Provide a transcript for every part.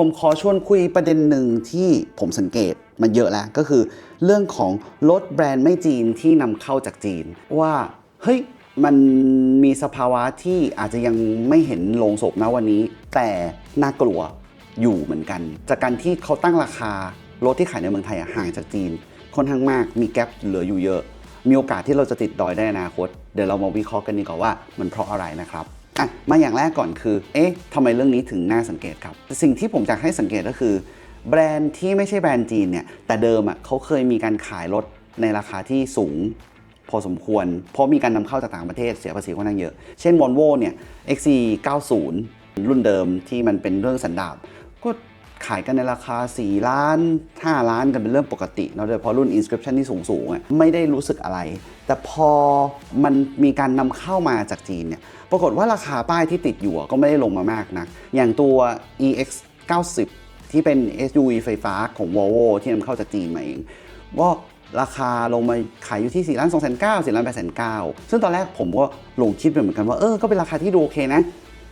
ผมขอชวนคุยประเด็นหนึ่งที่ผมสังเกตมันเยอะแล้ว ก็คือเรื่องของรถแบรนด์ไม่จีนที่นำเข้าจากจีน ว่า เฮ้ย มันมีสภาวะที่อาจจะยังไม่เห็นโลงศพนะวันนี้ แต่น่ากลัวอยู่เหมือนกัน จากการที่เขาตั้งราคารถที่ขายในเมืองไทยอะห่างจากจีนค่อนข้างมากมีแกลบเหลืออยู่เยอะ มีโอกาสที่เราจะติดดอยได้นอนาคต เดี๋ยวเรามาวิเคราะห์กันดีกว่าว่ามันเพราะอะไรนะครับ อะมาอย่างแรกก่อนคือ เอ๊ะทำไมเรื่องนี้ถึงน่าสังเกตครับ สิ่งที่ผมอยากให้สังเกตก็คือ แบรนด์ที่ไม่ใช่แบรนด์จีนเนี่ย แต่เดิมอะเขาเคยมีการขายรถในราคาที่สูงพอสมควร เพราะมีการนำเข้าจากต่างประเทศเสียภาษีค่อนข้างเยอะ เช่น Volvo เนี่ย XC90 รุ่นเดิมที่มันเป็นเรื่องสันดาปก็ ขายกันในราคา 4 ล้าน 5 ล้านกันเป็นเรื่องปกติเนาะโดยเฉพาะรุ่น inscription ที่สูงๆอะไม่ได้รู้สึกอะไร แต่พอมันมีการนำเข้ามาจากจีนเนี่ยปรากฏว่าราคาป้ายที่ติดอยู่ก็ไม่ได้ลงมามากนะอย่างตัว EX 90 ที่เป็น SUV ไฟฟ้าของ Volvo ที่นำเข้าจากจีนมาเองว่าราคาลงมาขายอยู่ที่4ล้าน2แสน9 4ล้าน8แสน9ซึ่งตอนแรกผมก็ลงคิดไปเหมือนกันว่าเออก็เป็นราคาที่ดูโอเคนะ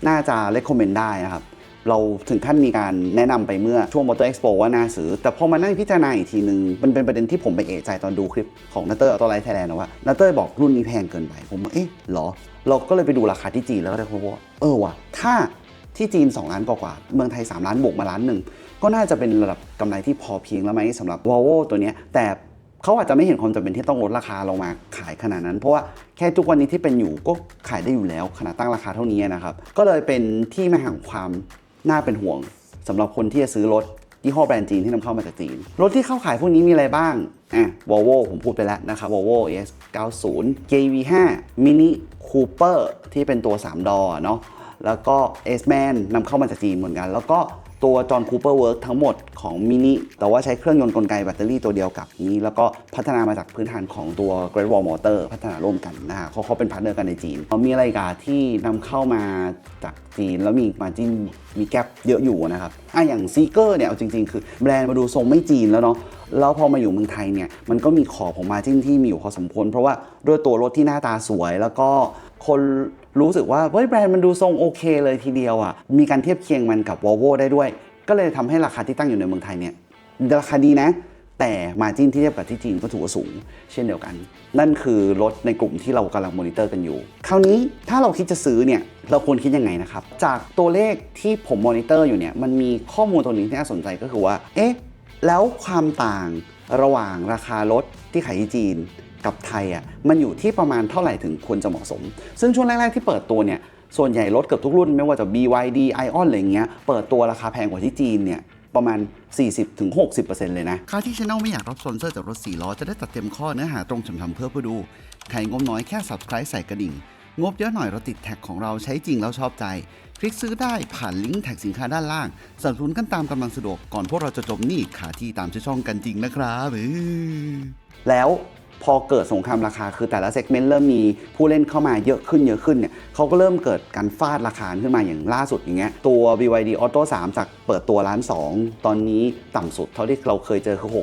น่าจะ recommend ได้นะครับ เราถึงขั้นมีการแนะนำไปเมื่อช่วง Motor Expo ว่าน่าซื้อ แต่พอมานั่งพิจารณาอีกทีนึง มันเป็นประเด็นที่ผมไปเอะใจตอนดูคลิปของนัตเตอร์ออโต้ไลท์ไทยแลนด์ว่านัตเตอร์บอกรุ่นนี้แพงเกินไป ผมว่าเอ๊ะหรอ เราก็เลยไปดูราคาที่จีนแล้วก็ได้พบว่าเออว่ะถ้าที่จีน 2 ล้านกว่าๆเมืองไทย 3 ล้านบวกมาล้านหนึ่งก็น่าจะเป็นระดับกำไรที่พอเพียงแล้วไหมสำหรับ Volvo ตัวนี้แต่เขาอาจจะไม่เห็นความจำเป็นที่ต้องลดราคาลงมาขายขนาดนั้น เพราะว่าแค่ทุกวันนี้ที่เป็นอยู่ก็ขายได้อยู่แล้วขนาดตั้งราคาเท่านี้นะครับ ก็เลยเป็นที่มาแห่งความ น่าเป็นห่วงสำหรับคนที่จะซื้อรถยี่ห้อแบรนด์จีนที่นำเข้ามาจากจีน รถที่เข้าขายพวกนี้มีอะไรบ้างอะวอลโวผมพูดไปแล้วนะครับวอลโว ES 90 JV5 Mini Cooper ที่เป็นตัว 3 ดอเนาะแล้วก็ S-Man นำเข้ามาจากจีนเหมือนกัน แล้วก็ ตัวจอห์นคูเปอร์เวิร์กทั้งหมดของมินิแต่ว่าใช้เครื่องยนต์กลไกแบตเตอรี่ตัวเดียวกับนี้ แล้วก็พัฒนามาจากพื้นฐานของตัว Great Wall Motor พัฒนาร่วมกันนะฮะเขาเขาเป็นพาร์ทเนอร์กันในจีน มีอะไรกาที่นำเข้ามาจากจีน แล้วมีมาจิ้นมีแกลบเยอะอยู่นะครับอะอย่างซีเกอร์เนี่ยเอาจริง ๆ คือแบรนด์มาดูทรงไม่จีนแล้วเนาะ แล้วพอมาอยู่เมืองไทยเนี่ยมันก็มีขอบของมาจิ้นที่มีอยู่พอสมควร เพราะว่าด้วยตัวรถที่หน้าตาสวย แล้วก็คนรู้สึกว่าเฮ้ยแบรนด์มันดูทรงโอเคเลยทีเดียวอะมีการเทียบเคียงมันกับ Volvo ได้ด้วย ก็เลยทำให้ราคาที่ตั้งอยู่ในเมืองไทยเนี่ยราคาดีนะแต่มาจิ้นที่เทียบกับที่จีนก็ถือว่าสูง เช่นเดียวกัน นั่นคือรถในกลุ่มที่เรากำลังมอนิเตอร์กันอยู่ คราวนี้ถ้าเราคิดจะซื้อเนี่ยเราควรคิดยังไงนะครับ จากตัวเลขที่ผมมอนิเตอร์อยู่เนี่ยมันมีข้อมูลตัวหนึงที่น่าสนใจก็คือว่า เอ๊ะ แล้วความต่างระหว่างราคารถที่ขายที่จีนกับไทยอะมันอยู่ที่ประมาณเท่าไหร่ถึงควรจะเหมาะสม ซึ่งช่วงแรก ๆ ที่เปิดตัวเนี่ยส่วนใหญ่รถเกือบทุกรุ่นไม่ว่าจะ BYD Ion อะไรเงี้ยเปิดตัวราคาแพงกว่าที่จีนเนี่ยประมาณ 40-60%เลยนะค่าที่ช anel ไม่อยากรับสนเซอร์จากรถ4ล้อจะได้ตัดเต็มข้อเนื้อหาตรงฉ่ำๆเพื่อผู้ดู ใครงบน้อยแค่ subscribe ใส่กระดิ่ง งบเยอะหน่อยเราติดแท็กของเราใช้จริงแล้วชอบใจ คลิกซื้อได้ผ่านลิงก์แท็กสินค้าด้านล่างสนับสนุนกันตามกำลังสะดวกก่อนพวกเราจะจมหนี้ขาที่ตามชื่อช่องกันจริงนะครับแล้วพอเกิดสงครามราคาคือแต่ละเซกเมนต์เริ่มมีผู้เล่นเข้ามาเยอะขึ้นเยอะขึ้นเนี่ยเขาก็เริ่มเกิดการฟาดราคาขึ้นมาอย่างล่าสุดอย่างเงี้ยตัว BYD Auto 3 จากเปิดตัวล้าน 2 ตอนนี้ต่ำสุดเท่าที่เราเคยเจอคือ 6 9 9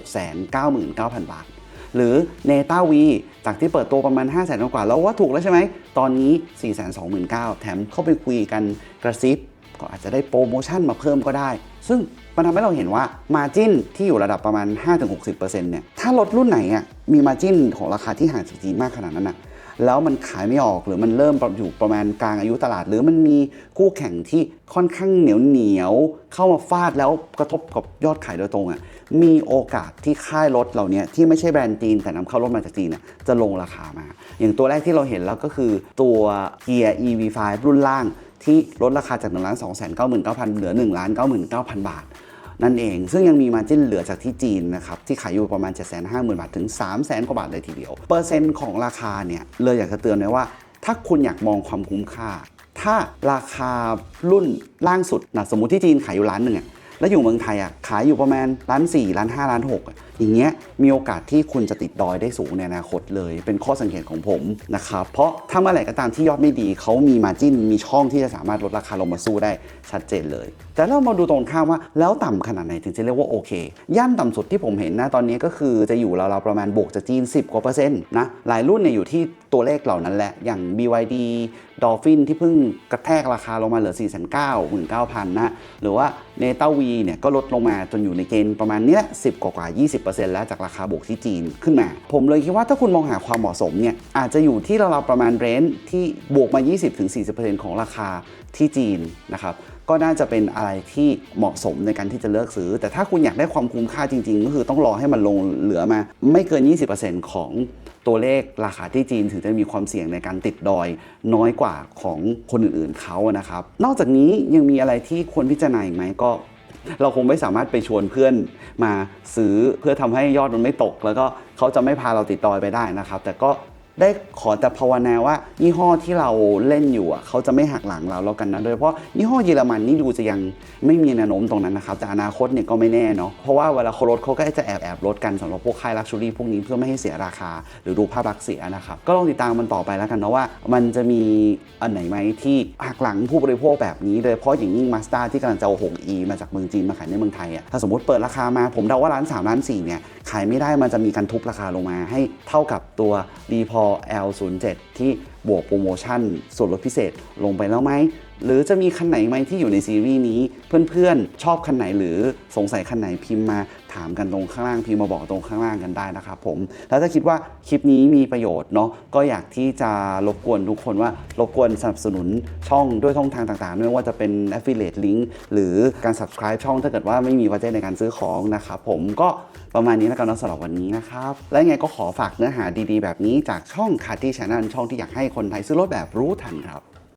0 0 0 บาท หรือเนต้าวีจากที่เปิดตัวประมาณ 5 0 0 0 0 0กว่า แล้วว่าถูกแล้วใช่ไหม ตอนนี้ 4 2 9 0 0 0แถมเข้าไปคุยกันกระซิบ ก็อาจจะได้โปรโมชั่นมาเพิ่มก็ได้ ซึ่งมันทำให้เราเห็นว่ามาจิ้นที่อยู่ระดับประมาณ 5-60%เนี่ย ถ้ารถรุ่นไหนอะมีมาจิ้นของราคาที่ห่างจากจีนมากขนาดนั้นอะ แล้วมันขายไม่ออกหรือมันเริ่มอยู่ประมาณกลางอายุตลาด หรือมันมีคู่แข่งที่ค่อนข้างเหนียวเหนียวเข้ามาฟาดแล้วกระทบกับยอดขายโดยตรงอะมีโอกาสที่ค่ายรถเหล่านี้ที่ไม่ใช่แบรนด์จีนแต่นำเข้ารถมาจากจีนน่ะจะลงราคามา อย่างตัวแรกที่เราเห็นแล้วก็คือตัว Gear EV5 รุ่นล่างที่ลดราคาจาก1ล้าน2 9 9 0 0 0เหลือ1ล้าน99,000บาท นั่นเอง ซึ่งยังมีมาจิ้นเหลือจากที่จีนนะครับที่ขายอยู่ประมาณ 750,000 บาทถึง 300,000 กว่าบาทเลยทีเดียว เปอร์เซ็นต์ของราคาเนี่ยเลยอยากจะเตือนไว้ว่า ถ้าคุณอยากมองความคุ้มค่า ถ้าราคารุ่นล่างสุดนะสมมติที่จีนขายอยู่ล้านหนึ่งอะ แล้วอยู่เมืองไทยอะขายอยู่ประมาณล้านสี่ล้านห้าล้านหกอะอย่างเงี้ยมีโอกาสที่คุณจะติดดอยได้สูงในอนาคตเลย เป็นข้อสังเกตของผมนะครับเพราะถ้าเมื่อไหร่ก็ตามที่ยอดไม่ดีเขามีมาจิ้นมีช่องที่จะสามารถลดราคาลงมาสู้ได้ชัดเจนเลย แต่เรามาดูตรงข้ามว่าแล้วต่ำขนาดไหนถึงจะเรียกว่าโอเค ย่านต่ำสุดที่ผมเห็นนะตอนนี้ก็คือจะอยู่ราวๆประมาณบวกจากจีน 10กว่าเปอร์เซ็นต์นะหลายรุ่นเนี่ยอยู่ที่ ตัวเลขเหล่านั้นแหละ อย่าง BYD Dolphin ที่เพิ่งกระแทกราคาลงมาเหลือ 4 9 9 0 0 0 นะ หรือว่า n e t a V เนี่ยก็ลดลงมาจนอยู่ในเกณฑ์ประมาณนี้ย10 กว่ากว่า 20%แล้วจากราคาบวกที่จีนขึ้นมา ผมเลยคิดว่าถ้าคุณมองหาความเหมาะสมเนี่ย อาจจะอยู่ที่ราวๆประมาณเรนจ์ที่บวกมา 20-40%ของราคาที่จีนนะครับ ก็น่าจะเป็นอะไรที่เหมาะสมในการที่จะเลือกซื้อ แต่ถ้าคุณอยากได้ความคุ้มค่าจริง ๆ ก็คือต้องรอให้มันลงเหลือมา ไม่เกิน 20%ของตัวเลขราคาที่จีนถึงจะมีความเสี่ยงในการติดดอย น้อยกว่าของคนอื่นๆเขานะครับ นอกจากนี้ยังมีอะไรที่ควรพิจารณาอีกไหมก็เราคงไม่สามารถไปชวนเพื่อนมาซื้อเพื่อทำให้ยอดมันไม่ตก แล้วก็เขาจะไม่พาเราติดดอยไปได้นะครับ แต่ก็ ได้ขอแต่ภาวนาว่ายี่ห้อที่เราเล่นอยู่อะเขาจะไม่หักหลังเราแล้วกันนะโดยเฉพาะยี่ห้อเยอรมันนี่ดูจะยังไม่มีแนวโน้มตรงนั้นนะครับ แต่อนาคตเนี่ยก็ไม่แน่เนาะเพราะว่าเวลาเขาลดเขาก็จะแอบแอบลดกันสำหรับพวกค่ายลักชัวรี่พวกนี้เพื่อไม่ให้เสียราคา หรือดูภาพลักษณ์เสียนะครับ ก็ลองติดตามมันต่อไปแล้วกันเนาะว่า มันจะมีอันไหนไหมที่หักหลังผู้บริโภคแบบนี้โดยเฉพาะอย่างยิ่งมาส d a ที่กำลังจะเอา 6e มาจากเมืองจีนมาขายในเมืองไทยอะถ้าสมมติเปิดราคามาผมเดาว่าร้าน3ร้าน4เนี่ย ขายไม่ได้มันจะมีการทุบราคาลงมา ให้เท่ากับตัว d p o L07 ที่บวกโปรโมชั่นส่วนลดพิเศษลงไปแล้วไหม หรือจะมีคันไหนไหมที่อยู่ในซีรีส์นี้ เพื่อนๆ ชอบคันไหนหรือสงสัยคันไหนพิมพ์มาถามกันตรงข้างล่างพิมพ์มาบอกตรงข้างล่างกันได้นะครับผม แล้วถ้าคิดว่าคลิปนี้มีประโยชน์เนาะก็อยากที่จะรบกวนทุกคนว่ารบกวนสนับสนุนช่องด้วยช่องทางต่างๆไม่ว่าจะเป็น affiliate link หรือการ subscribe ช่องถ้าเกิดว่าไม่มีวัจจัยในการซื้อของนะครับผมก็ประมาณนี้แล้วกันนะสำหรับวันนี้นะครับ และยังไงก็ขอฝากเนื้อหาดีๆ แบบนี้จากช่องคาร์ตี้ช n น e l ช่องที่อยากให้คนไทยซื้อรถแบบรู้ทันครับ